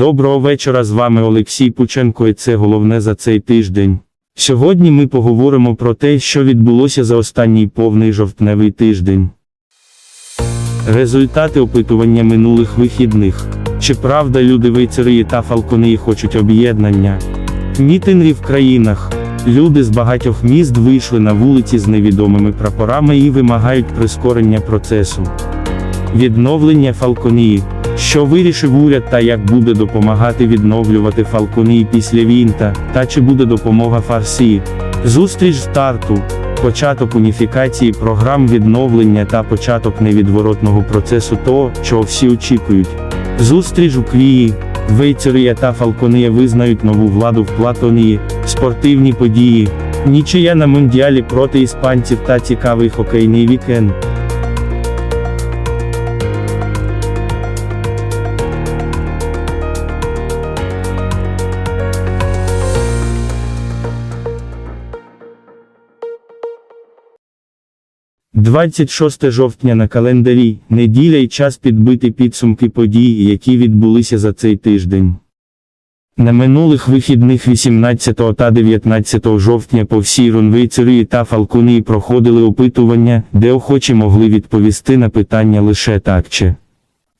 Доброго вечора. З вами Олексій Пученко і це головне за цей тиждень. Сьогодні ми поговоримо про те, що відбулося за останній повний жовтневий тиждень. Результати опитування минулих вихідних. Чи правда люди вейцерії та фалконії хочуть об'єднання? Мітинги в країнах. Люди з багатьох міст вийшли на вулиці з невідомими прапорами і вимагають прискорення процесу. Відновлення Фалконії. Що вирішив уряд та як буде допомагати відновлювати Фалконії після війнта, та чи буде допомога Фарсії? Зустріч старту. Початок уніфікації програм відновлення та початок невідворотного процесу того, чого всі очікують. Зустріч у Квії. Вейцерія та Фалконія визнають нову владу в Платонії, спортивні події, нічия на Мундіалі проти іспанців та цікавий хокейний вікенд. – 26 жовтня на календарі, неділя і час підбити підсумки подій, які відбулися за цей тиждень. На минулих вихідних 18 та 19 жовтня по всій Рунвейцерії та Фалкунії проходили опитування, де охочі могли відповісти на питання лише так чи.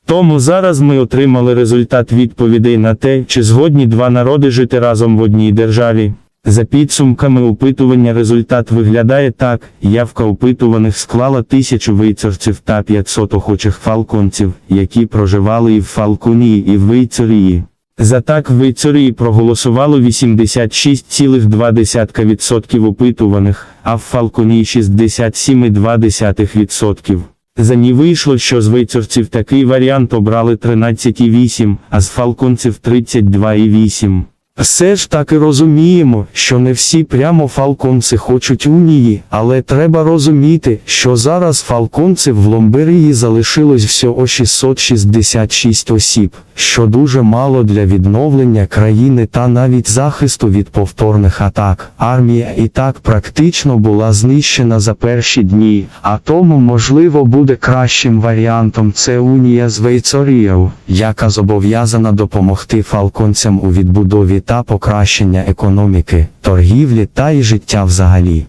Тому зараз ми отримали результат відповідей на те, чи згодні два народи жити разом в одній державі. За підсумками опитування результат виглядає так, явка опитуваних склала тисячу вейцерців та 500 охочих фалконців, які проживали і в Фалконії, і в Вейцерії. За так в Вейцерії проголосувало 86,2% опитуваних, а в Фалконії 67,2%. За ній вийшло, що з вейцерців такий варіант обрали 13,8, а з фалконців 32,8. Все ж таки розуміємо, що не всі прямо фалконці хочуть унії, але треба розуміти, що зараз фалконців в Ломберії залишилось всього 666 осіб, що дуже мало для відновлення країни та навіть захисту від повторних атак. Армія і так практично була знищена за перші дні, а тому можливо буде кращим варіантом це унія з Вейцорією, яка зобов'язана допомогти фалконцям у відбудові та покращення економіки, торгівлі та й життя взагалі.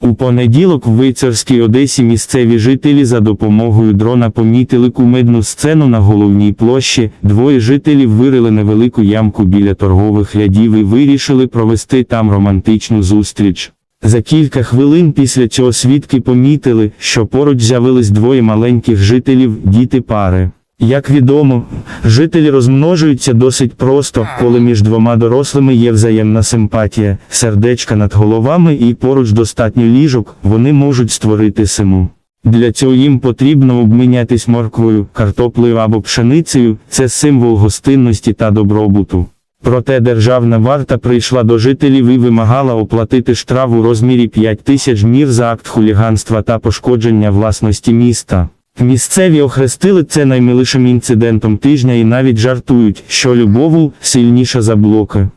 У понеділок в Вейцерській Одесі місцеві жителі за допомогою дрона помітили кумедну сцену на головній площі. Двоє жителів вирили невелику ямку біля торгових рядів і вирішили провести там романтичну зустріч. За кілька хвилин після цього свідки помітили, що поруч з'явились двоє маленьких жителів, діти пари. Як відомо, жителі розмножуються досить просто, коли між двома дорослими є взаємна симпатія, сердечка над головами і поруч достатньо ліжок, вони можуть створити симу. Для цього їм потрібно обмінятись морквою, картоплею або пшеницею, це символ гостинності та добробуту. Проте державна варта прийшла до жителів і вимагала оплатити штраф у розмірі 5 тисяч мір за акт хуліганства та пошкодження власності міста. Місцеві охрестили це наймилішим інцидентом тижня і навіть жартують, що любову сильніша за блоки.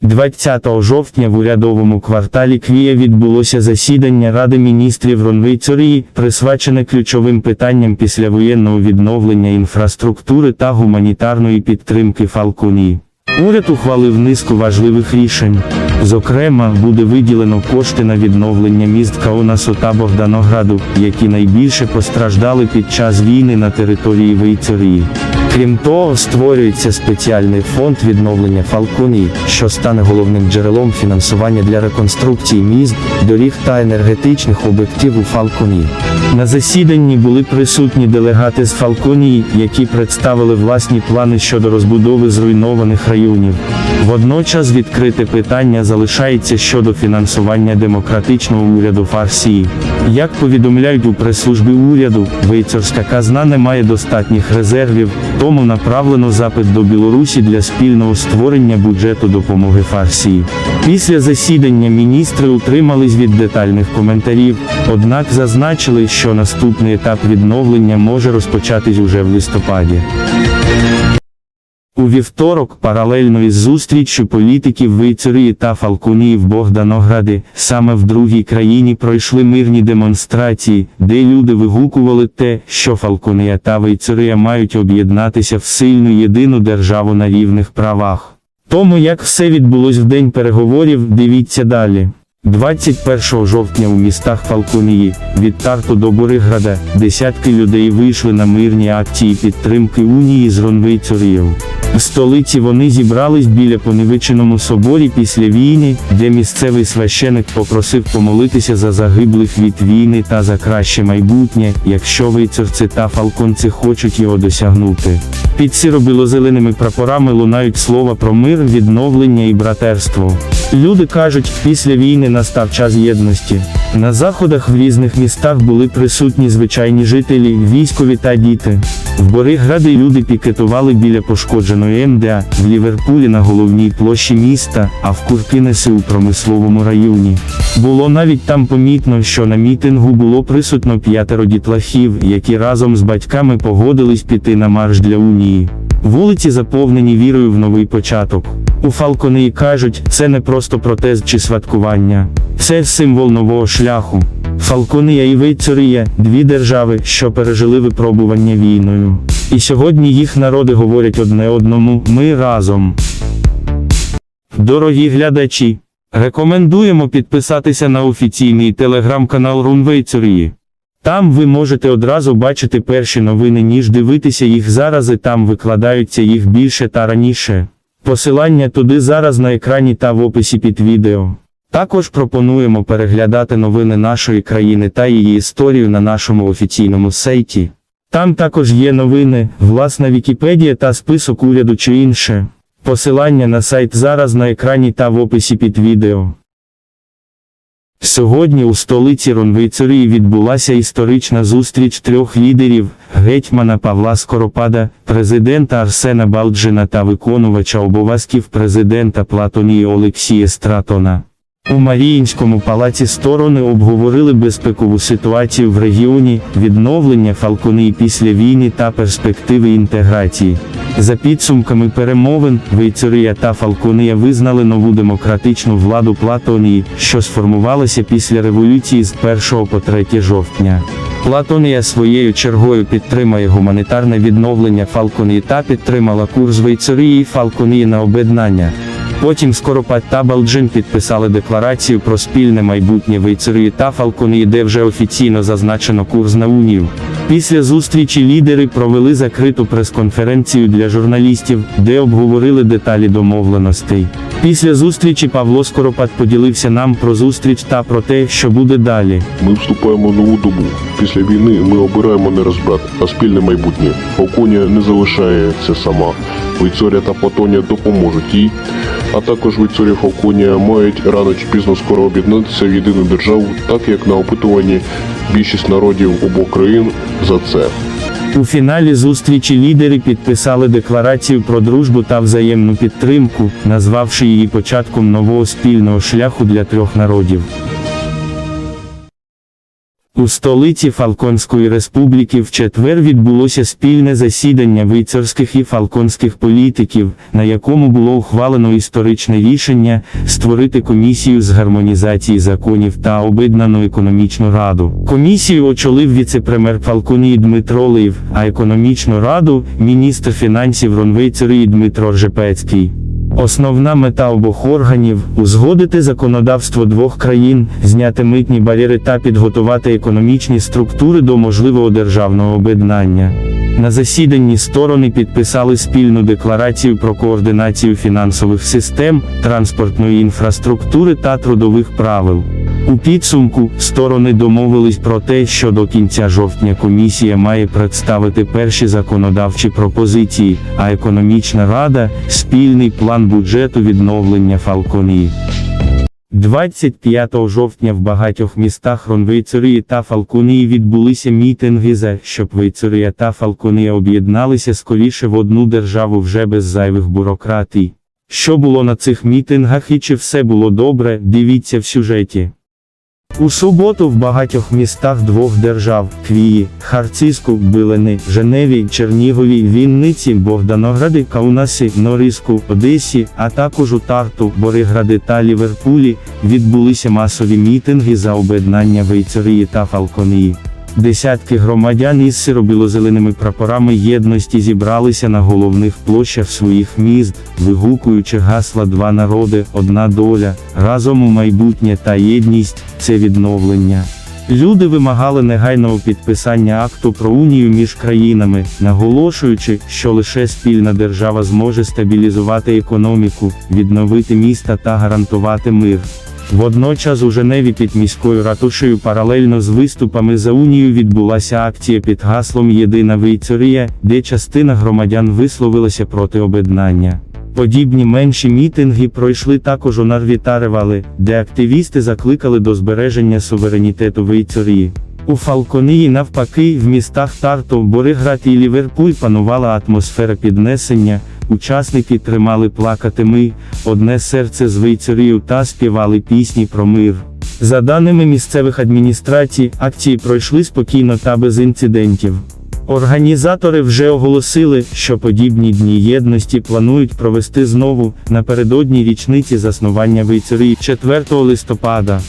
20 жовтня в урядовому кварталі Квія відбулося засідання Ради міністрів Ронвейцорії, присвячене ключовим питанням післявоєнного відновлення інфраструктури та гуманітарної підтримки Фалконії. Уряд ухвалив низку важливих рішень. Зокрема, буде виділено кошти на відновлення міст Каунасу та Богданограду, які найбільше постраждали під час війни на території Вейцерії. Крім того, створюється спеціальний фонд відновлення Фалконії, що стане головним джерелом фінансування для реконструкції міст, доріг та енергетичних об'єктів у Фалконії. На засіданні були присутні делегати з Фалконії, які представили власні плани щодо розбудови зруйнованих районів. Водночас відкрите питання залишається щодо фінансування демократичного уряду Фарсії. Як повідомляють у прес-службі уряду, вейцерська казна не має достатніх резервів, тому направлено запит до Білорусі для спільного створення бюджету допомоги Фарсії. Після засідання міністри утримались від детальних коментарів, однак зазначили, що наступний етап відновлення може розпочатись уже в листопаді. У вівторок, паралельно із зустріччю політиків Вейцерії та Фалкунії в Богданограді, саме в другій країні пройшли мирні демонстрації, де люди вигукували те, що Фалкунія та Вейцерія мають об'єднатися в сильну єдину державу на рівних правах. Тому як все відбулось в день переговорів, дивіться далі. 21 жовтня у містах Фалконії, від Тарту до Бориграда, десятки людей вийшли на мирні акції підтримки унії з Ронвейцурією. Столиці вони зібрались біля поневиченому соборі після війни, де місцевий священик попросив помолитися за загиблих від війни та за краще майбутнє, якщо вейцурці та фалконці хочуть його досягнути. Під сіро-білозеленими прапорами лунають слова про мир, відновлення і братерство. Люди кажуть, після війни настав час єдності. На заходах в різних містах були присутні звичайні жителі, військові та діти. В Бориграді люди пікетували біля пошкодженої МДА, в Ліверпулі на головній площі міста, а в Куркінесі у промисловому районі. Було навіть там помітно, що на мітингу було присутно п'ятеро дітлахів, які разом з батьками погодились піти на марш для унії. Вулиці заповнені вірою в новий початок. У Фалконеї кажуть, це не просто протест чи святкування. Це символ нового шляху. Фалконія і Вейцорія – дві держави, що пережили випробування війною. І сьогодні їх народи говорять одне одному «ми разом». Дорогі глядачі, рекомендуємо підписатися на офіційний телеграм-канал Рунвейцорії. Там ви можете одразу бачити перші новини, ніж дивитися їх зараз і там викладаються їх більше та раніше. Посилання туди зараз на екрані та в описі під відео. Також пропонуємо переглядати новини нашої країни та її історію на нашому офіційному сайті. Там також є новини, власна Вікіпедія та список уряду чи інше. Посилання на сайт зараз на екрані та в описі під відео. Сьогодні у столиці Ронвейцорії відбулася історична зустріч трьох лідерів гетьмана Павла Скоропада, президента Арсена Балджина та виконувача обов'язків президента Платонії Олексія Стратона. У Маріїнському палаці сторони обговорили безпекову ситуацію в регіоні, відновлення Фалконії після війни та перспективи інтеграції. За підсумками перемовин, Вейцерія та Фалконія визнали нову демократичну владу Платонії, що сформувалася після революції з 1 по 3 жовтня. Платонія своєю чергою підтримає гуманітарне відновлення Фалконії та підтримала курс Вейцерії і Фалконії на об'єднання. Потім Скоропад та Балджин підписали декларацію про спільне майбутнє Вейцерії та Фалконії, де вже офіційно зазначено курс на унію. Після зустрічі лідери провели закриту прес-конференцію для журналістів, де обговорили деталі домовленостей. Після зустрічі Павло Скоропад поділився нам про зустріч та про те, що буде далі. Ми вступаємо в нову добу. Після війни ми обираємо не розбрат, а спільне майбутнє. Фалконія не залишається сама. Вейцорія та Платонія допоможуть їй. А також Вейцорія і мають рано чи пізно скоро об'єднатися в єдину державу, так як на опитуванні більшість народів обох країн за це. У фіналі зустрічі лідери підписали декларацію про дружбу та взаємну підтримку, назвавши її початком нового спільного шляху для трьох народів. У столиці Фалконської республіки в четвер відбулося спільне засідання вейцерських і фалконських політиків, на якому було ухвалено історичне рішення створити комісію з гармонізації законів та об'єднану економічну раду. Комісію очолив віце-прем'єр Фалконії Дмитро Лив, а економічну раду міністр фінансів Ронвейцерії Дмитро Ржепецький. Основна мета обох органів узгодити законодавство двох країн, зняти митні бар'єри та підготувати економічні структури до можливого державного об'єднання. На засіданні сторони підписали спільну декларацію про координацію фінансових систем, транспортної інфраструктури та трудових правил. У підсумку сторони домовились про те, що до кінця жовтня комісія має представити перші законодавчі пропозиції, а економічна рада спільний план бюджету відновлення Фалконії. 25 жовтня в багатьох містах Ронвейцерії та Фалконії відбулися мітинги за, щоб Вейцерія та Фалконія об'єдналися скоріше в одну державу вже без зайвих бюрократій. Що було на цих мітингах і чи все було добре, дивіться в сюжеті. У суботу в багатьох містах двох держав Квії, Харциску, Билини, Женеві, Чернігові, Вінниці, Богданогради, Каунасі, Нориску, Одесі, а також у Тарту, Боригради та Ліверпулі відбулися масові мітинги за об'єднання Вейцерії та Фалконії. Десятки громадян із сиробіло-зеленими прапорами єдності зібралися на головних площах своїх міст, вигукуючи гасла два народи, одна доля, разом у майбутнє та єдність це відновлення. Люди вимагали негайного підписання акту про унію між країнами, наголошуючи, що лише спільна держава зможе стабілізувати економіку, відновити міста та гарантувати мир. Водночас у Женеві під міською ратушею паралельно з виступами за унію відбулася акція під гаслом Єдина Вейцерія, де частина громадян висловилася проти об'єднання. Подібні менші мітинги пройшли також у Нарві та Ревали, де активісти закликали до збереження суверенітету Вейцерії. У Фалконії навпаки, в містах Тарту, Бориград і Ліверпуль панувала атмосфера піднесення, учасники тримали плакати ми, одне серце з Вейцерію та співали пісні про мир. За даними місцевих адміністрацій, акції пройшли спокійно та без інцидентів. Організатори вже оголосили, що подібні дні єдності планують провести знову напередодні річниці заснування Вейцерії 4 листопада.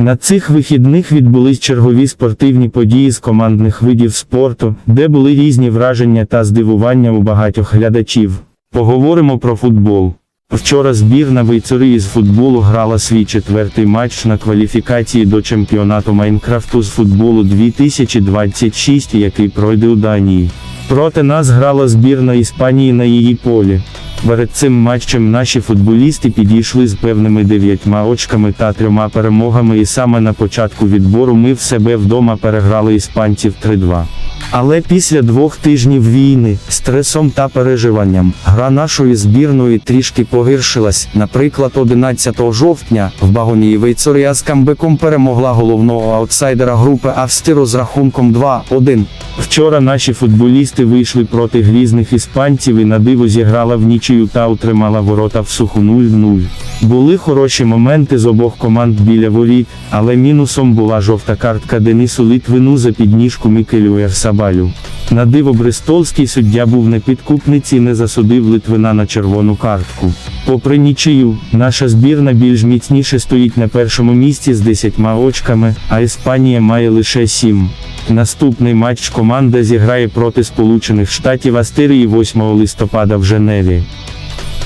На цих вихідних відбулись чергові спортивні події з командних видів спорту, де були різні враження та здивування у багатьох глядачів. Поговоримо про футбол. Вчора збірна Вейцерії з футболу грала свій четвертий матч на кваліфікації до чемпіонату Майнкрафту з футболу 2026, який пройде у Данії. Проти нас грала збірна Іспанії на її полі. Перед цим матчем наші футболісти підійшли з певними дев'ятьма очками та трьома перемогами і саме на початку відбору ми в себе вдома переграли іспанців 3-2. Але після двох тижнів війни, стресом та переживанням, гра нашої збірної трішки погіршилась. Наприклад, 11 жовтня в Багонії Вейцорія з камбеком перемогла головного аутсайдера групи Австиру з рахунком 2-1. Вчора наші футболісти вийшли проти грізних іспанців і на диво зіграла в нічию та утримала ворота в суху 0-0. Були хороші моменти з обох команд біля воріт, але мінусом була жовта картка Денису Литвину за підніжку Мікелю Ерсабалю. На диво Бристолський суддя був на підкупниці і не засудив Литвина на червону картку. Попри нічию, наша збірна більш міцніше стоїть на першому місці з 10 очками, а Іспанія має лише 7. Наступний матч команда зіграє проти Сполучених Штатів Астерії 8 листопада в Женеві.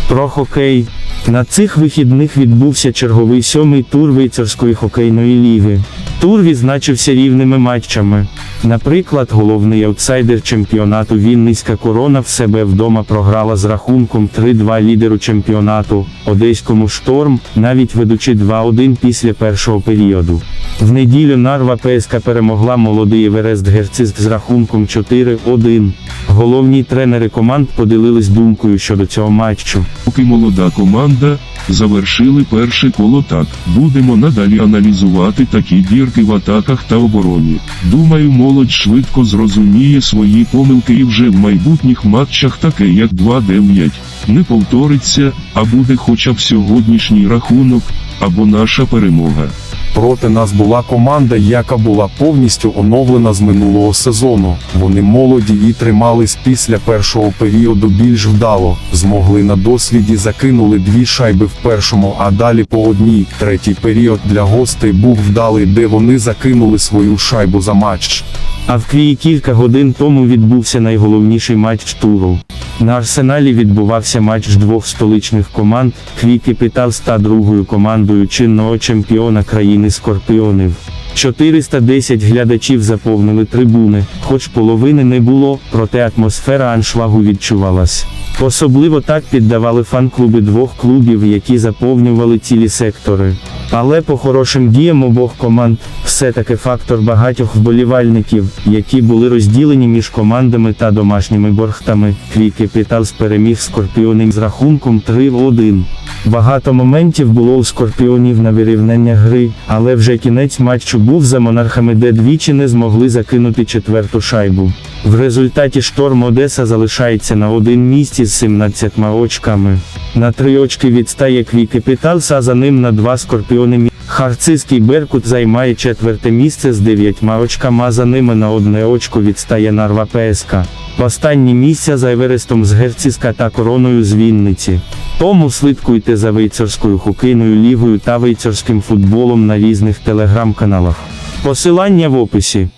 Про хокей. На цих вихідних відбувся черговий сьомий тур Вейцерської хокейної ліги. Тур відзначився рівними матчами. Наприклад, головний аутсайдер чемпіонату Вінницька корона в себе вдома програла з рахунком 3-2 лідеру чемпіонату, Одеському шторм, навіть ведучи 2-1 після першого періоду. В неділю Нарва ПСК перемогла молодий Еверест Герциск з рахунком 4-1. Головні тренери команд поділились думкою щодо цього матчу. Поки молода команда, завершили перше коло так. Будемо надалі аналізувати такі дірки в атаках та обороні. Думаю, молодь швидко зрозуміє свої помилки і вже в майбутніх матчах таке як 2-9 не повториться, а буде хоча б сьогоднішній рахунок, або наша перемога. Проти нас була команда, яка була повністю оновлена з минулого сезону. Вони молоді і тримались після першого періоду більш вдало. Змогли на досвіді закинули дві шайби в першому, а далі по одній. Третій період для гостей був вдалий, де вони закинули свою шайбу за матч. А в Києві кілька годин тому відбувся найголовніший матч туру. На Арсеналі відбувався матч двох столичних команд Кві Капітал та другою командою чинного чемпіона країни Скорпіонів. 410 глядачів заповнили трибуни, хоч половини не було, проте атмосфера аншлагу відчувалась. Особливо так піддавали фан-клуби двох клубів, які заповнювали цілі сектори. Але по хорошим діям обох команд, все-таки фактор багатьох вболівальників, які були розділені між командами та домашніми борхтами, Кві Капітал переміг Скорпіонів з рахунком 3-1. Багато моментів було у Скорпіонів на вирівняння гри, але вже кінець матчу був за монархами, де двічі не змогли закинути четверту шайбу. В результаті шторм Одеса залишається на один місці з 17 очками. На три очки відстає квіки Капіталс, а за ним на два Скорпіони. Харцизький Беркут займає четверте місце з дев'ятьма очками, за ними на одне очко відстає Нарва ПСК. Останні місця за Еверестом з Герциска та короною з Вінниці. Тому слідкуйте за вейцерською хокейною лігою та вейцерським футболом на різних телеграм-каналах. Посилання в описі.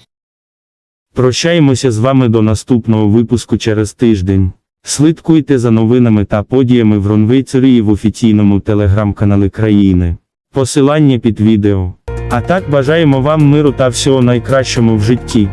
Прощаємося з вами до наступного випуску через тиждень. Слідкуйте за новинами та подіями в Ронвейцері і в офіційному телеграм-каналі країни. Посилання під відео. А так бажаємо вам миру та всього найкращому в житті.